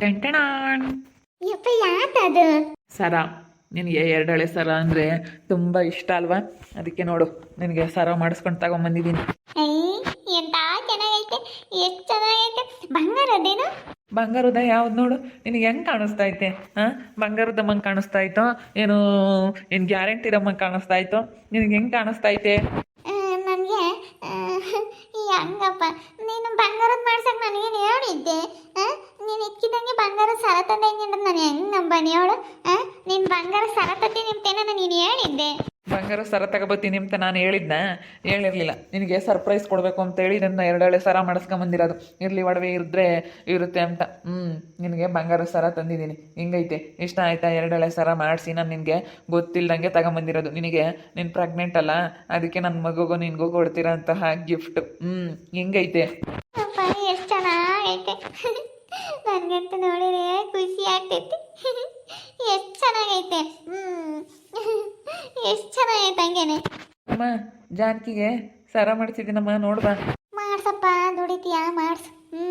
ಟೆಂಟಣಾಣ್ ಯಪ್ಪ ಯಾತದು ಸರ ನಿನಗೆ ಎರಡಳೆ ಸರ ಅಂದರೆ ತುಂಬ ಇಷ್ಟ ಅಲ್ವಾ? ಅದಕ್ಕೆ ನೋಡು ನಿನಗೆ ಸರ ಮಾಡಿಸ್ಕೊಂಡು ತಗೊಂಬಂದಿದ್ದೀನಿ. ಐ ಎಂತ ಚೆನ್ನಾಗೈತೆ ಎಷ್ಟು ಚೆನ್ನಾಗೈತೆ ಬಂಗಾರದೇನು ಬಂಗಾರದ ಯಾವ್ದು ನೋಡು ನಿನಗೆ ಹೆಂಗೆ ಕಾಣಿಸ್ತಾ ಐತೆ ಹಾಂ ಬಂಗಾರದಮ್ಮಂಗೆ ಕಾಣಿಸ್ತಾ ಇತ್ತೋ ಏನು ಏನು ಗ್ಯಾರಂಟಿ ಮಂಗ್ ಕಾಣಿಸ್ತಾ ಇತ್ತೋ ನಿನಗೆ ಹೆಂಗೆ ಕಾಣಿಸ್ತಾ ಐತೆ ನನಗೆ ಹೆಂಗಪ್ಪ ನೀನು ಬಂಗಾರದ ಮಾಡ್ಸಕ್ ನನಗೇನು ಹೇಳಿದ್ದೆ ಆ? ನೀನು ಇಕ್ಕಿದಂಗೆ ಬಂಗಾರ ಸರ ತಂದೆ ನಾನು ಹೆಂಗ್ ನಂಬನಿ ಹೇಳು ನೀನು ಬಂಗಾರ ಸರ ತಂದೆ ನಿಮ್ತೇನ ನೀನು ಹೇಳಿದ್ದೆ. ಬಂಗಾರ ಸರ ತಗೋಬತ್ತೀನಿ ಅಂತ ನಾನು ಹೇಳಿದ್ನ? ಹೇಳಿರಲಿಲ್ಲ. ನಿನಗೆ ಸರ್ಪ್ರೈಸ್ ಕೊಡಬೇಕು ಅಂತ ಹೇಳಿ ನನ್ನ ಎರಡೆಳೆ ಸರ ಮಾಡಿಸ್ಕೊಂಬಂದಿರೋದು ಇರಲಿ ಒಡವೆ ಇದ್ರೆ ಇರುತ್ತೆ ಅಂತ. ಹ್ಞೂ ನಿನಗೆ ಬಂಗಾರ ಸರ ತಂದಿದ್ದೀನಿ. ಹಿಂಗೈತೆ. ಇಷ್ಟ ಆಯ್ತಾ? ಎರಡೆಳೆ ಸರ ಮಾಡಿಸಿ ನಾನು ನಿನಗೆ ಗೊತ್ತಿಲ್ಲದಂಗೆ ತಗೊಂಬಂದಿರೋದು ನಿನಗೆ? ನೀನು ಪ್ರೆಗ್ನೆಂಟ್ ಅಲ್ಲ? ಅದಕ್ಕೆ ನನ್ನ ಮಗುಗೂ ನಿನಗೂ ಕೊಡ್ತೀರಂತಹ ಗಿಫ್ಟ್ ಹ್ಞೂ ಹಿಂಗೈತೆ. ನನಗಂತೂ ನೋಡಿದ್ರೆ ಖುಷಿ ಆಗ್ತೈತಿ. ಎಷ್ಟು ಚೆನ್ನಾಗೈತೆ. ಹ್ಞೂ ಎಷ್ಟು ಚೆನ್ನಾಗೈತೆ ಹಂಗೇನೆ. ಅಮ್ಮ ಜಾನಕಿಗೆ ಸರ ಮಾಡಿಸಿದ್ದೀನಮ್ಮ ನೋಡ್ಬಾ ಮಾಡ್ಸಪ್ಪ ದುಡಿತೀಯಾ? ಮಾಡ್ಸು. ಹ್ಞೂ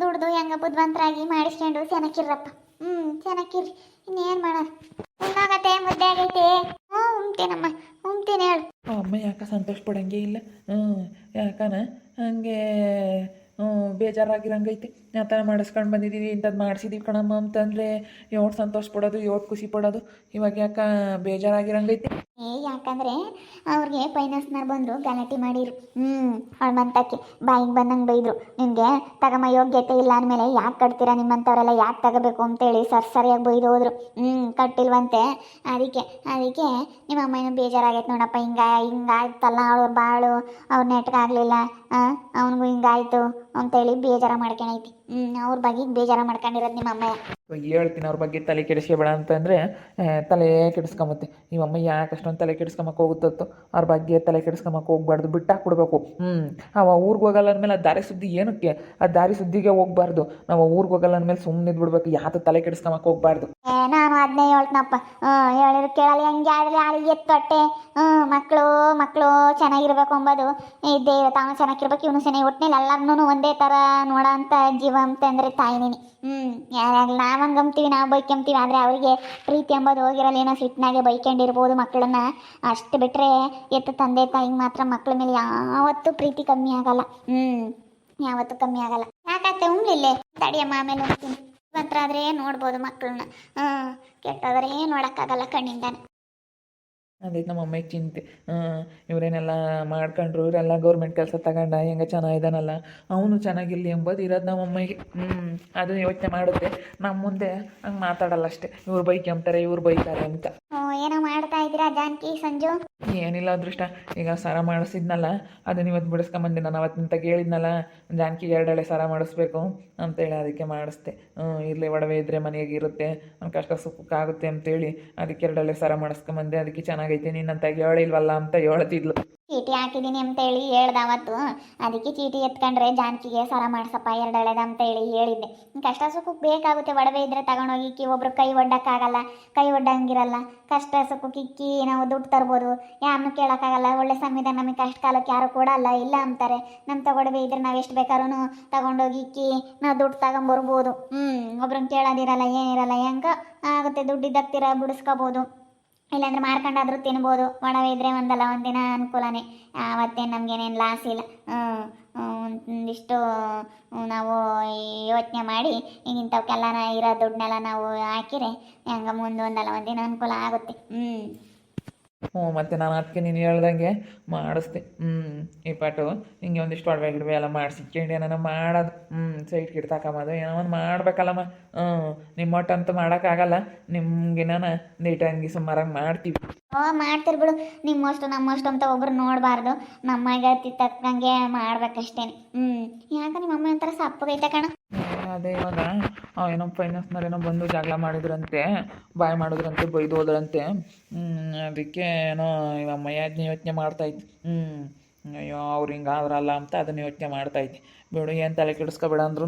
ದುಡ್ದು ಹೆಂಗ ಬುದ್ಧಿವಂತರಾಗಿ ಮಾಡಿಸ್ಕೊಂಡು ಚೆನ್ನಾಗಿರ್ರಪ್ಪ ಹ್ಞೂ ಚೆನ್ನಾಗಿರ್ರಿ ಇನ್ನೇನು ಮಾಡೋದು? ಉಣ್ಣಾಗತ್ತೆ ಮುದ್ದೆ ಆಗೈತೆ. ಹ್ಞೂ ಉಮ್ತೇನಮ್ಮ ಉಮ್ತೇನೆ ಹೇಳು. ಅಮ್ಮ ಯಾಕ ಸಂತೋಷ ಪಡಂಗೆ ಇಲ್ಲ? ಹ್ಞೂ ಯಾಕನ? ಹಂಗೆ ಬೇಜಾರಾಗಿರಂಗೈತಿ. ಆ ಥರ ಮಾಡಿಸ್ಕೊಂಡು ಬಂದಿದ್ದೀವಿ ಇಂಥದ್ದು ಮಾಡಿಸಿದೀವಿ ಕಣಮ್ಮ ಅಂತಂದರೆ ಯೋಟ್ ಸಂತೋಷ ಪಡೋದು ಯೋಟ್ ಖುಷಿ ಪಡೋದು. ಇವಾಗ ಯಾಕೆ ಬೇಜಾರಾಗಿರಂಗೈತಿ? ಏ, ಯಾಕಂದ್ರೆ ಅವ್ರಿಗೆ ಫೈನಾನ್ಸ್ನವ್ರು ಬಂದರು ಗಲಾಟೆ ಮಾಡಿರು ಹ್ಞೂ ಮಂತಕ್ಕೆ ಬಾಯಿಗೆ ಬಂದಂಗೆ ಬೈದರು. ನಿಮಗೆ ತಗಮ ಯೋಗ್ಯತೆ ಇಲ್ಲ ಅಂದಮೇಲೆ ಯಾಕೆ ಕಟ್ತೀರಾ ನಿಮ್ಮಂಥವರೆಲ್ಲ ಯಾಕೆ ತಗೋಬೇಕು ಅಂತೇಳಿ ಸರ್ ಸರಿಯಾಗಿ ಬೈದು ಹೋದ್ರು. ಹ್ಞೂ ಕಟ್ಟಿಲ್ವಂತೆ. ಅದಕ್ಕೆ ಅದಕ್ಕೆ ನಿಮ್ಮ ಅಮ್ಮನೂ ಬೇಜಾರಾಗೈತೆ ನೋಡಪ್ಪ, ಹಿಂಗ, ಹಿಂಗಾಯ್ತಲ್ಲ ಅವ್ರ ಬಾಳು. ಅವ್ರ ನೆಟ್ಗಾಗಲಿಲ್ಲ ಅವನಿಗೂ ಹಿಂಗಾಯ್ತು ಅಂತೇಳಿ ಬೇಜಾರ ಮಾಡ್ಕೊಂಡೈತಿ ಹ್ಞೂ ಅವ್ರ ಬಗ್ಗೆ ಬೇಜಾರ ಮಾಡ್ಕೊಂಡಿರೋದು ನಿಮ್ಮ ಅಮ್ಮ ಹೇಳ್ತೀನಿ ಅವ್ರ ಬಗ್ಗೆ ತಲೆ ಕೆಡಿಸ್ಕೋಬೇಡ ಅಂತಂದರೆ ತಲೆ ಕೆಡಿಸ್ಕೊಂಬತ್ತೆ. ಇವಮ್ಮ ಯಾಕೆ ಅಷ್ಟೊಂದು ತಲೆ ಕೆಡಿಸ್ಕೊಂಬಕ್ಕೆ ಹೋಗುತ್ತತ್ತು, ಅವ್ರ ಬಗ್ಗೆ ತಲೆ ಕೆಡಿಸ್ಕೊಂಬಕ್ಕೆ ಹೋಗ್ಬಾರ್ದು ಬಿಟ್ಟಾಕ್ಬಿಡ್ಬೇಕು ಹ್ಞೂ ಅವ ಊರಿಗೆ ಹೋಗಲ್ಲ ಅಂದಮೇಲೆ ಆ ದಾರಿ ಸುದ್ದಿ ಏನಕ್ಕೆ? ಆ ದಾರಿ ಸುದ್ದಿಗೆ ಹೋಗ್ಬಾರ್ದು. ನಾವು ಊರಿಗೆ ಹೋಗಲ್ಲ ಅಂದಮೇಲೆ ಸುಮ್ಮನೆ ಇದ್ಬಿಡ್ಬೇಕು, ಯಾತ ತಲೆ ಕೆಡಿಸ್ಕೊಂಬಕ್ಕೆ ಹೋಗ್ಬಾರ್ದು. ನಾನು ಅದನ್ನೇ ಹೇಳ್ತನಪ್ಪ. ಹೇಳಿದ್ರು ಕೇಳಲಿ ಹಂಗೆ ಆದರೆ ಆಳಿ ಎತ್ತೊಟ್ಟೆ. ಹ್ಞೂ ಮಕ್ಕಳು ಮಕ್ಕಳು ಚೆನ್ನಾಗಿರ್ಬೇಕು ಅಂಬೋದು ಇದ್ದೇ ತಾವು ಚೆನ್ನಾಗಿರ್ಬೇಕು, ಇವನು ಚೆನ್ನಾಗಿ ಒಟ್ಟಿನಲ್ಲಿ ಎಲ್ಲರನ್ನೂ ಒಂದೇ ಥರ ನೋಡೋ ಅಂತ ಜೀವ ಅಂತಂದರೆ ತಾಯಿ ನೀನು ಹ್ಞೂ ಯಾರಾಗಲಿ? ನಾವು ಅಂಬ್ತೀವಿ ನಾವು ಬೈಕೊಂತೀವಿ ಆದರೆ ಅವರಿಗೆ ಪ್ರೀತಿ ಎಂಬುದು ಹೋಗಿರಲ್ಲ, ಏನೋ ಸಿಟ್ಟಿನಾಗೆ ಬೈಕೊಂಡಿರ್ಬೋದು ಮಕ್ಕಳನ್ನ ಅಷ್ಟು ಬಿಟ್ಟರೆ ಎತ್ತ ತಂದೆ ತಾಯಿಗೆ ಮಾತ್ರ ಮಕ್ಕಳ ಮೇಲೆ ಯಾವತ್ತೂ ಪ್ರೀತಿ ಕಮ್ಮಿ ಆಗಲ್ಲ. ಹ್ಞೂ ಯಾವತ್ತೂ ಕಮ್ಮಿ ಆಗಲ್ಲ. ಯಾಕತ್ತೆ ಉಣ್ಲಿಲ್ಲೇ ತಡಿಯಮ್ಮ ಆಮೇಲೆ ಹೋಗ್ತೀನಿ ಹತ್ರ ಆದರೆ ನೋಡ್ಬೋದು ಮಕ್ಕಳನ್ನ ಹ್ಞೂ ಏನು ನೋಡೋಕ್ಕಾಗಲ್ಲ ಕಣ್ಣಿಂದಾನೆ. ಅದೈತೆ ನಮ್ಮ ಅಮ್ಮಗೆ ಚಿಂತೆ. ಇವರೇನೆಲ್ಲ ಮಾಡ್ಕೊಂಡ್ರು ಇವರೆಲ್ಲ ಗೌರ್ಮೆಂಟ್ ಕೆಲಸ ತಗೊಂಡ ಹೆಂಗೆ ಚೆನ್ನಾಗಿದ್ದಾನಲ್ಲ ಅವನು ಚೆನ್ನಾಗಿರಲಿ ಎಂಬುದು ಇರೋದು ನಮ್ಮ ಅಮ್ಮಗೆ. ಹ್ಞೂ ಅದು ಯೋಚನೆ ಮಾಡುತ್ತೆ. ನಮ್ಮ ಮುಂದೆ ಹಂಗೆ ಮಾತಾಡಲ್ಲ ಅಷ್ಟೇ. ಇವ್ರು ಬೈಕ್ ಎಂಬ್ತಾರೆ ಇವ್ರು ಬೈತಾರೆ ಅಂತ. ಏನೋ ಮಾಡ್ತಾ ಇದ್ದೀರಾ ಜಾನಕಿ ಸಂಜು? ಏನಿಲ್ಲ ಅದೃಷ್ಟ. ಈಗ ಸರ ಮಾಡಿಸಿದ್ನಲ್ಲ ಅದನ್ನ ಇವತ್ತು ಬಿಡಿಸ್ಕೊಂಬಂದೆ ನಾನು ಅವತ್ತಿನ ಕೇಳಿದ್ನಲ್ಲ ಹೇಳಿದ್ನಲ್ಲ ಜಾನಕಿಗೆ ಎರಡೆಳೆ ಸರ ಮಾಡಿಸ್ಬೇಕು ಅಂತೇಳಿ ಅದಕ್ಕೆ ಮಾಡಿಸ್ದೆ. ಹ್ಞೂ ಇರಲಿ ಒಡವೆ ಇದ್ದರೆ ಮನೆಗೆ ಇರುತ್ತೆ ಅವ್ನ ಕಷ್ಟ ಸುಖಕ್ಕಾಗುತ್ತೆ ಅಂತೇಳಿ ಅದಕ್ಕೆ ಎರಡೆಳೆ ಸರ ಮಾಡಿಸ್ಕೊಂಬಂದೆ ಅದಕ್ಕೆ ಚೆನ್ನಾಗೈತೆ ನಿನ್ನಂತ ಹೇಳಿಲ್ವಲ್ಲ ಅಂತ ಹೇಳ್ತಿದ್ಲು. ಚೀಟಿ ಹಾಕಿದೀನಿ ಅಂತ ಹೇಳಿ ಹೇಳ್ದ ಅವತ್ತು. ಅದಕ್ಕೆ ಚೀಟಿ ಎತ್ಕೊಂಡ್ರೆ ಜಾನಕಿಗೆ ಸರ ಮಾಡ್ಸಪ್ಪ ಎರಡು ಅಂತ ಹೇಳಿ ಹೇಳಿದ್ದೆ. ಕಷ್ಟ ಸುಖಕ್ಕೆ ಬೇಕಾಗುತ್ತೆ, ಒಡವೆ ಇದ್ರೆ ತಗೊಂಡೋಗಿ ಇಕ್ಕಿ, ಒಬ್ರು ಕೈ ಒಡ್ಡಕ್ಕಾಗಲ್ಲ, ಕೈ ಒಡ್ಡಂಗಿರಲ್ಲ. ಕಷ್ಟ ಸುಖಕ್ಕೆ ಇಕ್ಕಿ ನಾವು ದುಡ್ಡು ತರ್ಬೋದು. ಯಾರನ್ನು ಕೇಳೋಕ್ಕಾಗಲ್ಲ, ಒಳ್ಳೆ ಸಂವಿಧಾನ, ನಮಗೆ ಕಷ್ಟ ಕಾಲಕ್ಕೆ ಯಾರು ಕೊಡಲ್ಲ, ಇಲ್ಲ ಅಂತಾರೆ. ನಮ್ಮ ತಗೊಡವೆ ಇದ್ರೆ ನಾವು ಎಷ್ಟು ಬೇಕಾದ್ರೂ ತಗೊಂಡೋಗಿ ಇಕ್ಕಿ, ನಾವು ದುಡ್ಡು ತಗೊಂಬರ್ಬೋದು. ಹ್ಞೂ ಒಬ್ರನ್ನ ಕೇಳೋದಿರಲ್ಲ, ಏನಿರಲ್ಲ, ಹೆಂಗ ಆಗುತ್ತೆ ದುಡ್ಡಿದ್ದಾಗ್ತೀರ ಬಿಡಿಸ್ಕೋಬೋದು. ಇಲ್ಲಾಂದ್ರೆ ಮಾರ್ಕೊಂಡಾದ್ರೂ ತಿನ್ಬೋದು. ಒಡವೆ ಇದ್ರೆ ಒಂದಲ್ಲ, ಒಂದಿನ ಅನುಕೂಲನೇ. ಅವತ್ತೇನು ನಮಗೇನೇನು ಲಾಸ್ ಇಲ್ಲ. ಒಂದಿಷ್ಟು ನಾವು ಯೋಚನೆ ಮಾಡಿ ಇಂಥವಕ್ಕೆಲ್ಲ ಇರೋ ದುಡ್ಡನ್ನೆಲ್ಲ ನಾವು ಹಾಕಿರೆ, ಹೆಂಗ ಮುಂದೆ ಒಂದಲ್ಲ ಒಂದಿನ ಅನುಕೂಲ ಆಗುತ್ತೆ. ಹ್ಞೂ ಹ್ಞೂ, ಮತ್ತು ನಾನು ಅದಕ್ಕೆ ನೀನು ಹೇಳ್ದಂಗೆ ಮಾಡಿಸ್ತೆ. ಹ್ಞೂ ಈ ಪಾಟು ಹಿಂಗೆ ಒಂದಿಷ್ಟು ಒಡವೆ ಗಿಡವೆ ಎಲ್ಲ ಮಾಡಿಸಿಕೊಂಡು ಏನಾನ ಮಾಡೋದು. ಹ್ಞೂ ಸೈಟ್ ಗಿಡ ತಗೊಂಬೋದು ಏನೋ ಒಂದು ಮಾಡ್ಬೇಕಲ್ಲಮ್ಮ. ಹ್ಞೂ ನಿಮ್ಮ ಒಟ್ಟಂತೂ ಮಾಡೋಕ್ಕಾಗಲ್ಲ. ನಿಮ್ಗೇನಾನ ನೀಟಂಗಿ ಸುಮಾರಾಗಿ ಮಾಡ್ತೀವಿ. ಓ ಮಾಡ್ತಿರ್ ಬಿಡು. ನಿಮ್ಮಷ್ಟು, ನಮ್ಮಷ್ಟು ಅಂತ ಒಬ್ರು ನೋಡಬಾರ್ದು. ನಮಗೆ ತಕ್ಕಂಗೆ ಮಾಡ್ಬೇಕಷ್ಟೇ ಹ್ಞೂ ಯಾಕೆ ನಿಮ್ಮ ಅಮ್ಮ ಒಂಥರ ಸಪ್ಪಗೈತೆ ಕಣ. ಅದೇ ಇವಾಗ ಏನೋ ಫೈನಾನ್ಸ್ನವ್ರು ಏನೋ ಬಂದು ಜಗಳ ಮಾಡಿದ್ರಂತೆ, ಬಾಯ್ ಮಾಡಿದ್ರಂತೆ, ಬೈದು ಹೋದ್ರಂತೆ. ಅದಕ್ಕೆ ಏನೋ ಇವಾಗ ಯೋಚನೆ ಯೋಚನೆ ಮಾಡ್ತಾಯಿತ್ತು ಹ್ಞೂ ಅಯ್ಯೋ, ಅವ್ರು ಹಿಂಗೆ ಆದ್ರಲ್ಲ ಅಂತ ಅದನ್ನ ಯೋಚನೆ ಮಾಡ್ತಾಯಿದ್ದೆ ಬಿಡು, ಏನು ತಲೆ ಕೆಡಿಸ್ಕೊಬೇಡ ಅಂದ್ರೂ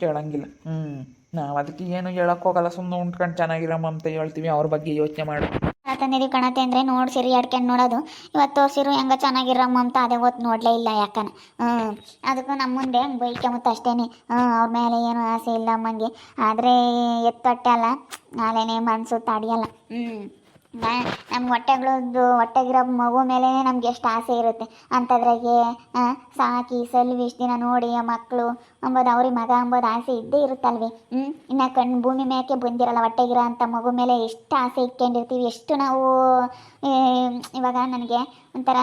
ಕೇಳಂಗಿಲ್ಲ. ಹ್ಞೂ ನಾವು ಅದಕ್ಕೆ ಏನು ಹೇಳಕ್ಕೆ ಹೋಗಲ್ಲ ಸುಮ್ಮನೆ ಉಂಟ್ಕೊಂಡು ಚೆನ್ನಾಗಿರಮ್ಮ ಅಂತ ಹೇಳ್ತೀವಿ, ಅವ್ರ ಬಗ್ಗೆ ಯೋಚನೆ ಮಾಡು. ತಂದಿದ್ದೀವಿ ಕಣತೆ ಅಂದರೆ ನೋಡಿ ಸಿರಿ ಅಡ್ಕೊಂಡು ನೋಡೋದು. ಇವತ್ತು ತೋರಿಸಿರು ಹೆಂಗೆ ಚೆನ್ನಾಗಿರಮ್ಮ ಅಂತ ಅದೇ ಹೊತ್ತು ನೋಡಲೇ ಇಲ್ಲ ಯಾಕನ. ಹ್ಞೂ ಅದಕ್ಕೂ ನಮ್ಮ ಮುಂದೆ ಬೈಕೊಂಬತ್ತು ಅಷ್ಟೇ ಹ್ಞೂ ಅವ್ರ ಮೇಲೆ ಏನು ಆಸೆ ಇಲ್ಲ ಅಮ್ಮಂಗೆ. ಆದರೆ ಎತ್ತೊಟ್ಟೆ ಅಲ್ಲ, ನಾಳೆನೇ ಮನಸ್ಸು ತಡಿಯಲ್ಲ. ಹ್ಞೂ ನಮ್ಗೆ ಹೊಟ್ಟೆಗಳದ್ದು, ಹೊಟ್ಟೆಗಿರೋ ಮಗು ಮೇಲೆ ನಮ್ಗೆ ಎಷ್ಟು ಆಸೆ ಇರುತ್ತೆ. ಅಂಥದ್ರಾಗೆ ಸಾಕಿ ಸಲ್ವಿ ಇಷ್ಟು ದಿನ ನೋಡಿ ಆ ಮಕ್ಕಳು ಅಂಬೋದು ಅವ್ರಿಗೆ ಮಗ ಅಂಬೋದು ಆಸೆ ಇದ್ದೇ ಇರುತ್ತಲ್ವೇ? ಹ್ಞೂ ಇನ್ನು ಕಣ್ಣು ಭೂಮಿ ಮೇಲೆ ಬಂದಿರಲ್ಲ ಹೊಟ್ಟೆಗಿರೋ ಅಂಥ ಮಗು ಮೇಲೆ ಎಷ್ಟು ಆಸೆ ಇಟ್ಕೊಂಡಿರ್ತೀವಿ, ಎಷ್ಟು ನಾವು ಇವಾಗ ನನಗೆ ಒಂಥರ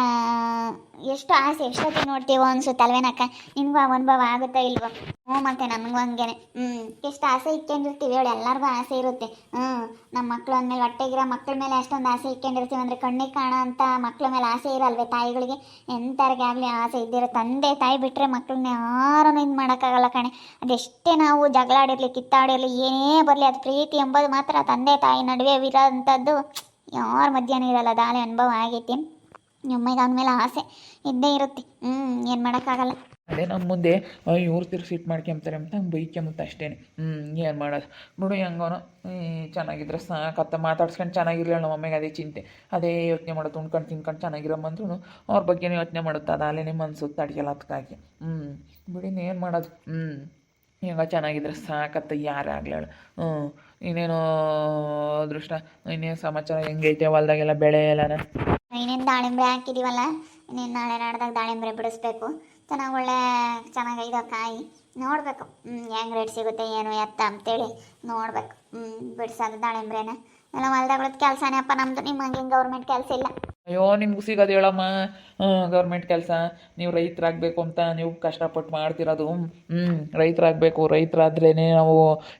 ಎಷ್ಟು ಆಸೆ, ಎಷ್ಟೊತ್ತಿಗೆ ನೋಡ್ತೀವೋ ಅನ್ಸುತ್ತಲ್ವೇನಕ್ಕ ನಿನಗೂ ಆ ಅನುಭವ ಆಗುತ್ತಾ ಇಲ್ವೋ? ಹ್ಞೂ ಮತ್ತೆ ನನಗೂ ಹಂಗೇನೆ. ಹ್ಞೂ ಎಷ್ಟು ಆಸೆ ಇಟ್ಕೊಂಡಿರ್ತೀವಿ ಹೇಳಿ, ಎಲ್ಲರಿಗೂ ಆಸೆ ಇರುತ್ತೆ. ಹ್ಞೂ ನಮ್ಮ ಮಕ್ಕಳು ಅಂದಮೇಲೆ ಹೊಟ್ಟೆಗಿರೋ ಮಕ್ಕಳ ಮೇಲೆ ಅಷ್ಟೊಂದು ಆಸೆ ಇಟ್ಕೊಂಡಿರ್ತೀವಿ ಅಂದರೆ ಕಣ್ಣಿಗೆ ಕಾಣೋ ಅಂಥ ಮೇಲೆ ಆಸೆ ಇರಲ್ವೇ ತಾಯಿಗಳಿಗೆ? ಎಂಥವ್ರಿಗೆ ಆಗಲಿ ಆಸೆ ಇದ್ದಿರೋ ತಂದೆ ತಾಯಿ ಬಿಟ್ಟರೆ ಮಕ್ಕಳನ್ನ ಯಾರನ್ನು ಇದು ಮಾಡೋಕ್ಕಾಗಲ್ಲ ಕಣೆ. ಅದೆಷ್ಟೇ ನಾವು ಜಗಳ ಆಡಿರಲಿ, ಕಿತ್ತಾಡಿರಲಿ, ಏನೇ ಬರಲಿ, ಅದು ಪ್ರೀತಿ ಎಂಬುದು ಮಾತ್ರ ತಂದೆ ತಾಯಿ ನಡುವೆ ಇರೋಂಥದ್ದು. ಯಾರ ಮಧ್ಯಾಹ್ನ ಇರಲ್ಲ ದಾಳಿ ಅನುಭವ ಆಗೈತಿ. ನಮಗೆ ಮೇಲೆ ಆಸೆ ಇದ್ದೇ ಇರುತ್ತೆ. ಹ್ಞೂ ಏನು ಮಾಡೋಕ್ಕಾಗಲ್ಲ. ಅದೇ ನಮ್ಮ ಮುಂದೆ ಇವ್ರು ತಿರ್ಗಿ ಸಿಟ್ಟು ಮಾಡ್ಕೊಂತಾರೆ ಅಂತ ಬೈಕೊಂಬತ್ತು ಅಷ್ಟೇ ಹ್ಞೂ ಏನು ಮಾಡೋದು? ಬಿಡು ಹೆಂಗೋನೋ ಚೆನ್ನಾಗಿದ್ರೆ ಸಾಕತ್ತ ಮಾತಾಡ್ಸ್ಕೊಂಡು ಚೆನ್ನಾಗಿರಲಿಲ್ಲ ನಮ್ಮ ಅಮ್ಮಗೆ ಅದೇ ಚಿಂತೆ. ಅದೇ ಯೋಚನೆ ಮಾಡೋದು, ಉಣ್ಕೊಂಡು ತಿನ್ಕೊಂಡು ಚೆನ್ನಾಗಿರಮ್ಮಂದ್ರೂ ಅವ್ರ ಬಗ್ಗೆನೇ ಯೋಚನೆ ಮಾಡುತ್ತೆ. ಅದು ಅಲ್ಲೇ ತಡೆಯಲ್ಲ ಅದಕ್ಕಾಗಿ ಹ್ಞೂ ಬಿಡಿ ಏನು ಮಾಡೋದು? ಹ್ಞೂ ಹೆಂಗ ಚೆನ್ನಾಗಿದ್ರೆ ಸಾಕತ್ತ ಯಾರೇ ಆಗ್ಲೇಳು ಹ್ಞೂ ಇನ್ನೇನು ಅದೃಷ್ಟ ಇನ್ನೇನು ಸಮಾಚಾರ ಹೆಂಗೈತೆ ಹೊಲ್ದಾಗೆಲ್ಲ ಬೆಳೆ ಎಲ್ಲನ? ಇನ್ನೇನು ದಾಳಿಂಬೆ ಹಾಕಿದೀವಲ್ಲ, ಇನ್ನೇನು ನಾಳೆ ನಾಡ್ದಾಗ ದಾಳಿಂಬೆ ಬಿಡಿಸ್ಬೇಕು. ಚೆನ್ನಾಗಿ ಒಳ್ಳೆ ಚೆನ್ನಾಗೈದ ಕಾಯಿ ನೋಡಬೇಕು. ಹೆಂಗೆ ರೇಟ್ ಸಿಗುತ್ತೆ, ಏನು ಎತ್ತ ಅಂತೇಳಿ ನೋಡ್ಬೇಕು. ಬಿಡ್ಸೋದು ದಾಳಿಂಬ್ರೇನ. ಎಲ್ಲ ಹೊಲ್ದಾಗಳದ್ದು ಕೆಲಸನೇ ಅಪ್ಪ ನಮ್ಮದು ನಿಮ್ಮ ಹಂಗೆ ಗೌರ್ಮೆಂಟ್ ಕೆಲಸ ಇಲ್ಲ. ಅಯ್ಯೋ, ನಿಮ್ಗೆ ಸಿಗೋದು ಹೇಳಮ್ಮ. ಗೌರ್ಮೆಂಟ್ ಕೆಲಸ. ನೀವು ರೈತರಾಗಬೇಕು ಅಂತ ನೀವು ಕಷ್ಟಪಟ್ಟು ಮಾಡ್ತಿರೋದು. ಹ್ಞೂ ರೈತರಾಗಬೇಕು. ರೈತರಾದ್ರೇ ನಾವು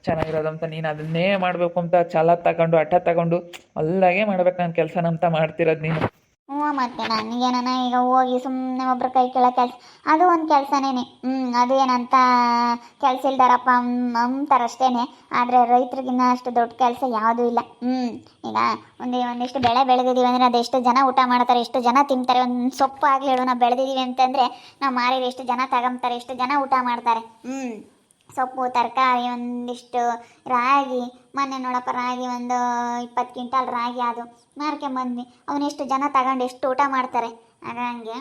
ಚೆನ್ನಾಗಿರೋದು ಅಂತ ನೀನು ಅದನ್ನೇ ಮಾಡಬೇಕು ಅಂತ ಛಲ ತಗೊಂಡು, ಹಠ ತಗೊಂಡು, ಅಲ್ಲಾಗೆ ಮಾಡ್ಬೇಕು ನನ್ನ ಕೆಲಸನ ಅಂತ ಮಾಡ್ತಿರೋದು ನೀನು. ಹ್ಞೂ ಮತ್ತೆ ನನಗೇನ ಈಗ ಹೋಗಿ ಸುಮ್ಮನೆ ಒಬ್ರ ಕೈ ಕೆಳ ಕೆಲಸ ಅದು ಒಂದು ಕೆಲಸನೇ ಹ್ಞೂ ಅದು ಏನಂತ ಕೆಲಸ ಇಲ್ದಾರಪ್ಪ ಅಂತಾರೆ ಅಂತಾರಷ್ಟೇ ಆದರೆ ರೈತರಿಗಿನ್ನ ಅಷ್ಟು ದೊಡ್ಡ ಕೆಲಸ ಯಾವುದೂ ಇಲ್ಲ. ಹ್ಞೂ ಈಗ ಒಂದು ಒಂದಿಷ್ಟು ಬೆಳೆ ಬೆಳೆದಿದ್ದೀವಿ ಅಂದರೆ ಅದು ಎಷ್ಟು ಜನ ಊಟ ಮಾಡ್ತಾರೆ, ಎಷ್ಟು ಜನ ತಿಂತಾರೆ, ಒಂದು ಸೊಪ್ಪು ಆಗಲಿ ಹೇಳು, ನಾವು ಬೆಳೆದಿದ್ದೀವಿ ಅಂತಂದರೆ ನಾವು ಮಾರಿದ್ರೆ ಎಷ್ಟು ಜನ ತಗೊಂತಾರೆ ಎಷ್ಟು ಜನ ಊಟ ಮಾಡ್ತಾರೆ. ಹ್ಞೂ ಸೊಪ್ಪು, ತರಕಾರಿ ಒಂದಿಷ್ಟು ರಾಗಿ, ಮೊನ್ನೆ ನೋಡಪ್ಪ ರಾಗಿ ಒಂದು ಇಪ್ಪತ್ತು ಕ್ವಿಂಟಾಲ್ ರಾಗಿ ಅದು ಮಾರ್ಕೊಂಬಂದ್ವಿ. ಅವನೆಷ್ಟು ಜನ ತಗೊಂಡು ಎಷ್ಟು ಊಟ ಮಾಡ್ತಾರೆ? ಹಾಗಂಗೆ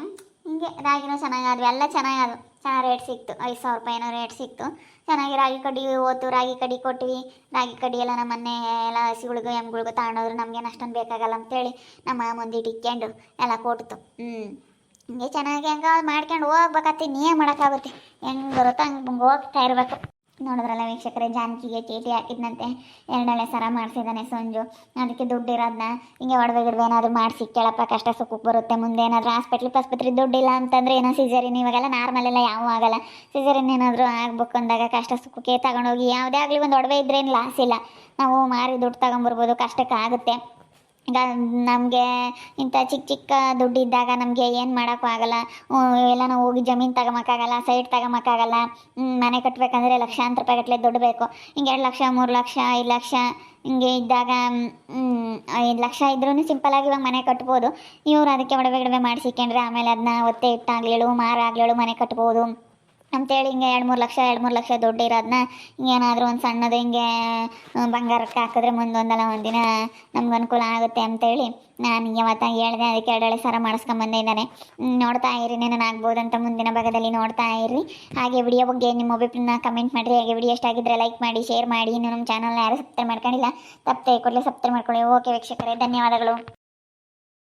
ಹಿಂಗೆ ರಾಗಿನೂ ಚೆನ್ನಾಗಾದ್ವಿ, ಎಲ್ಲ ಚೆನ್ನಾಗಾದ್ವು. ಚೆನ್ನಾಗಿ ರೇಟ್ ಸಿಕ್ತು, ಐದು ಸಾವಿರ ರೂಪಾಯಿ ಏನೋ ರೇಟ್ ಸಿಕ್ತು. ಚೆನ್ನಾಗಿ ರಾಗಿ ಕಡ್ಡಿ ಹೋತು ರಾಗಿ ಕಡ್ಡಿ ಕೊಟ್ವಿ. ರಾಗಿ ಕಡ್ಡಿ ಎಲ್ಲ ನಮ್ಮ ಮೊನ್ನೆ ಎಲ್ಲ ಹಸಿಗಳಿಗೂ, ಎಮ್ಗಳಿಗೂ ತಗೊಂಡೋದ್ರು ನಮಗೇನು ಅಷ್ಟೊಂದು ಬೇಕಾಗಲ್ಲ ಅಂತೇಳಿ ನಮ್ಮ ಮುಂದಿಟ್ಟು ಇಕ್ಕೊಂಡು ಎಲ್ಲ ಕೊಡ್ತು ಹ್ಞೂ ಹಿಂಗೆ ಚೆನ್ನಾಗಿ ಹಂಗೆ ಮಾಡ್ಕೊಂಡು ಹೋಗ್ಬೇಕಾಗ್ತಿ ಏನು ಮಾಡೋಕ್ಕಾಗುತ್ತೆ? ಹೆಂಗೆ ಬರುತ್ತೋ ಹಂಗೆ ಹೋಗ್ತಾ ಇರಬೇಕು. ನೋಡಿದ್ರಲ್ಲ ವೀಕ್ಷಕರೇ, ಜಾನಕಿಗೆ ಚೀಟಿ ಹಾಕಿದ್ನಂತೆ. ಎರಡನೇ ಸರ ಮಾಡಿಸಿದ್ದಾನೆ ಸಂಜು. ಅದಕ್ಕೆ ದುಡ್ಡು ಇರೋದನ್ನ ಹಿಂಗೆ ಒಡವೆ ಗಿಡವೆ ಏನಾದರೂ ಮಾಡಿಸಿ, ಕೇಳಪ್ಪ ಕಷ್ಟ ಸುಖಕ್ಕೆ ಬರುತ್ತೆ. ಮುಂದೆ ಏನಾದರೂ ಹಾಸ್ಪಿಟ್ಲಿಗೆ ಆಸ್ಪತ್ರೆ ದುಡ್ಡಿಲ್ಲ ಅಂತಂದರೆ ಏನೋ ಸಿಜರಿನ ಇವಾಗೆಲ್ಲ ನಾರ್ಮಲ್ ಎಲ್ಲ ಯಾವ ಆಗಲ್ಲ. ಸಿಜರಿನ ಏನಾದರೂ ಆಗ್ಬೇಕು ಅಂದಾಗ ಕಷ್ಟ ಸುಖಕ್ಕೆ ತಗೊಂಡೋಗಿ, ಯಾವುದೇ ಆಗಲಿ ಒಂದು ಒಡವೆ ಇದ್ರೇನು ಲಾಸ್ ಇಲ್ಲ. ನಾವು ಮಾರಿ ದುಡ್ಡು ತಗೊಂಬರ್ಬೋದು, ಕಷ್ಟಕ್ಕೆ ಆಗುತ್ತೆ. ಈಗ ನಮಗೆ ಇಂಥ ಚಿಕ್ಕ ಚಿಕ್ಕ ದುಡ್ಡಿದ್ದಾಗ ನಮಗೆ ಏನು ಮಾಡೋಕ್ಕೂ ಆಗಲ್ಲ. ಎಲ್ಲ ನಾವು ಹೋಗಿ ಜಮೀನು ತಗೊಂಬಕ್ಕಾಗಲ್ಲ ಸೈಟ್ ತಗೊಂಬಕ್ಕಾಗಲ್ಲ ಮನೆ ಕಟ್ಟಬೇಕಂದ್ರೆ ಲಕ್ಷಾಂತರ ರೂಪಾಯಿ ಗಟ್ಟಲೆ ದುಡ್ಡು ಬೇಕು. ಹಿಂಗೆ ಎರಡು ಲಕ್ಷ, ಮೂರು ಲಕ್ಷ, ಐದು ಲಕ್ಷ, ಹಿಂಗೆ ಇದ್ದಾಗ ಐದು ಲಕ್ಷ ಇದ್ರೂ ಸಿಂಪಲಾಗಿ ಇವಾಗ ಮನೆ ಕಟ್ಬೋದು. ಇವ್ರು ಅದಕ್ಕೆ ಒಡವೆ ಗಿಡವೆ ಮಾಡಿಸಿಕೊಂಡ್ರೆ ಆಮೇಲೆ ಅದನ್ನ ಒತ್ತೆ ಇಟ್ಟಾಗ್ಲೇಳು ಮಾರಾಗ್ಲೇಳು ಮನೆ ಕಟ್ಬೋದು. ಅಂತೇಳಿ ಹಿಂಗೆ ಎರಡು ಮೂರು ಲಕ್ಷ, ಎರಡು ಮೂರು ಲಕ್ಷ ದುಡ್ಡು ಇರೋದನ್ನ ಹಿಂಗೇನಾದರೂ ಒಂದು ಸಣ್ಣದು ಹಿಂಗೆ ಬಂಗಾರಕ್ಕೆ ಹಾಕಿದ್ರೆ ಮುಂದೊಂದಲ್ಲ ಒಂದಿನ ನಮ್ಗೆ ಅನುಕೂಲ ಆಗುತ್ತೆ ಅಂತೇಳಿ ನಾನು ಯಾವತ್ತ ಹೇಳಿದೆ, ಅದಕ್ಕೆ ಎರಡೆಳೆ ಸರ ಮಾಡಿಸ್ಕೊಂಬಂದಿದ್ದಾನೆ ನೋಡ್ತಾ ಇರಿ ನಾನು ಆಗ್ಬೋದು ಅಂತ ಮುಂದಿನ ಭಾಗದಲ್ಲಿ ನೋಡ್ತಾ ಇರಿ. ಹಾಗೆ ವಿಡಿಯೋ ಬಗ್ಗೆ ನಿಮ್ಮ ಅಭಿಪ್ರಾಯನ ಕಮೆಂಟ್ ಮಾಡಿರಿ. ಹಾಗೆ ವಿಡಿಯೋ ಇಷ್ಟ ಆಗಿದ್ರೆ ಲೈಕ್ ಮಾಡಿ ಶೇರ್ ಮಾಡಿ. ಇನ್ನು ನಮ್ಮ ಚಾನಲ್ನ ಯಾರು ಸಬ್ಸ್ಕ್ರೈಬ್ ಮಾಡ್ಕೊಂಡಿಲ್ಲ, ತಪ್ಪದೆ ಕೂಡಲೇ ಸಬ್ಸ್ಕ್ರೈಬ್ ಮಾಡ್ಕೊಳ್ಳಿ. ಓಕೆ ವೀಕ್ಷಕರೇ, ಧನ್ಯವಾದಗಳು.